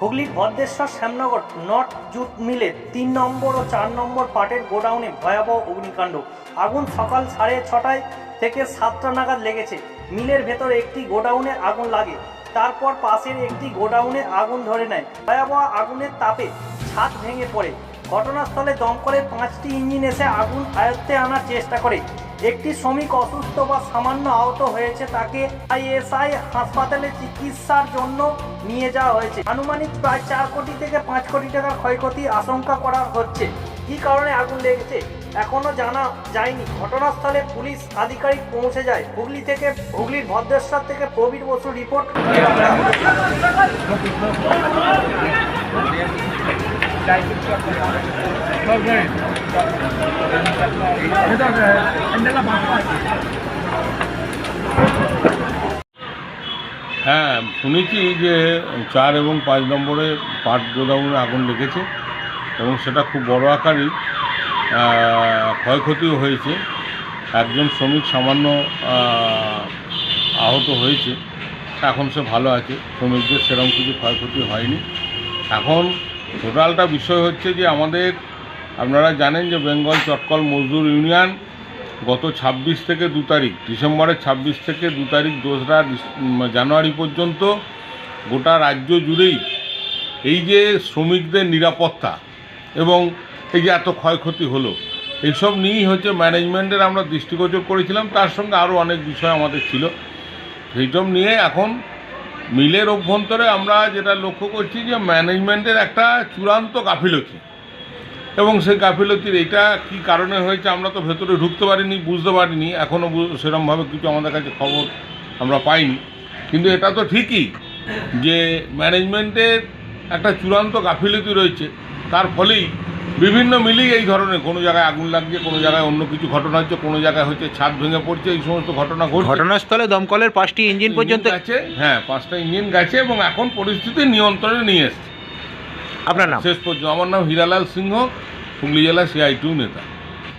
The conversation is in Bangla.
হুগলির ভদ্রেশ্বর শ্যামনগর নর্থ জুট মিলে তিন নম্বর ও চার নম্বর পাটের গোডাউনে ভয়াবহ অগ্নিকাণ্ড। আগুন সকাল সাড়ে ছটায় থেকে সাতটা নাগাদ লেগেছে। মিলের ভেতর একটি গোডাউনে আগুন লাগে, তারপর পাশের একটি গোডাউনে আগুন ধরে নেয়। ভয়াবহ আগুনের তাপে ছাদ ভেঙে পড়ে। ঘটনাস্থলে দমকলের পাঁচটি ইঞ্জিন এসে আগুন আয়ত্তে আনার চেষ্টা করে। একটি শ্রমিক অসুস্থ বা সামান্য আহত হয়েছে, তাকে আইএসআই হাসপাতালে চিকিৎসার জন্য নিয়ে যাওয়া হয়েছে। আনুমানিক প্রায় চার কোটি থেকে পাঁচ কোটি টাকার ক্ষয়ক্ষতি আশঙ্কা করা হচ্ছে। কি কারণে আগুন লেগেছে, এখনও জানা যায়নি। ঘটনাস্থলে পুলিশ আধিকারিক পৌঁছে যায়। হুগলি থেকে, হুগলির ভদ্রেশ্বর থেকে প্রবীর বসু রিপোর্ট। হ্যাঁ শুনেছি যে চার এবং পাঁচ নম্বরে পাট গোডাউনে আগুন লেগেছে এবং সেটা খুব বড় আকারই ক্ষয়ক্ষতিও হয়েছে। একজন শ্রমিক সামান্য আহত হয়েছে, এখন সে ভালো আছে। শ্রমিকদের সেরকম কিছু ক্ষয়ক্ষতি হয়নি। এখন টোটালটা বিষয় হচ্ছে যে আমাদের আপনারা জানেন যে বেঙ্গল চটকল মজদুর ইউনিয়ন গত ২৬ থেকে দু তারিখ, ডিসেম্বরের ২৬ থেকে দু তারিখ দোসরা জানুয়ারি পর্যন্ত গোটা রাজ্য জুড়েই এই যে শ্রমিকদের নিরাপত্তা এবং এই যে এত ক্ষয়ক্ষতি হলো, এইসব নিয়েই হচ্ছে ম্যানেজমেন্টের আমরা দৃষ্টিগোচর করেছিলাম। তার সঙ্গে আরও অনেক বিষয় আমাদের ছিল। সেইসব নিয়ে এখন মিলের অভ্যন্তরে আমরা যেটা লক্ষ্য করছি যে ম্যানেজমেন্টের একটা চূড়ান্ত গাফিলতি। এবং সেই গাফিলতির এটা কি কারণে হয়েছে আমরা তো ভেতরে ঢুকতে পারিনি বুঝতে পারিনি। এখনও সেরকমভাবে কিছু আমাদের কাছে খবর আমরা পাইনি। কিন্তু এটা তো ঠিকই যে ম্যানেজমেন্টের একটা চূড়ান্ত গাফিলতি রয়েছে। তার ফলেই বিভিন্ন মিলেই এই ধরনের কোনো জায়গায় আগুন লাগছে কোনো জায়গায় অন্য কিছু ঘটনা হচ্ছে কোনো জায়গায় হচ্ছে ছাদ ভেঙে পড়ছে এই সমস্ত ঘটনা ঘটছে। ঘটনাস্থলে দমকলের পাঁচটি ইঞ্জিন পর্যন্ত গেছে হ্যাঁ পাঁচটা ইঞ্জিন গেছে এবং এখন পরিস্থিতি নিয়ন্ত্রণে নিয়ে এসছে। আপনার নাম? শেষ পর্যন্ত আমার নাম হীরালাল সিংহ হুগলি জেলা সিআই টু নেতা।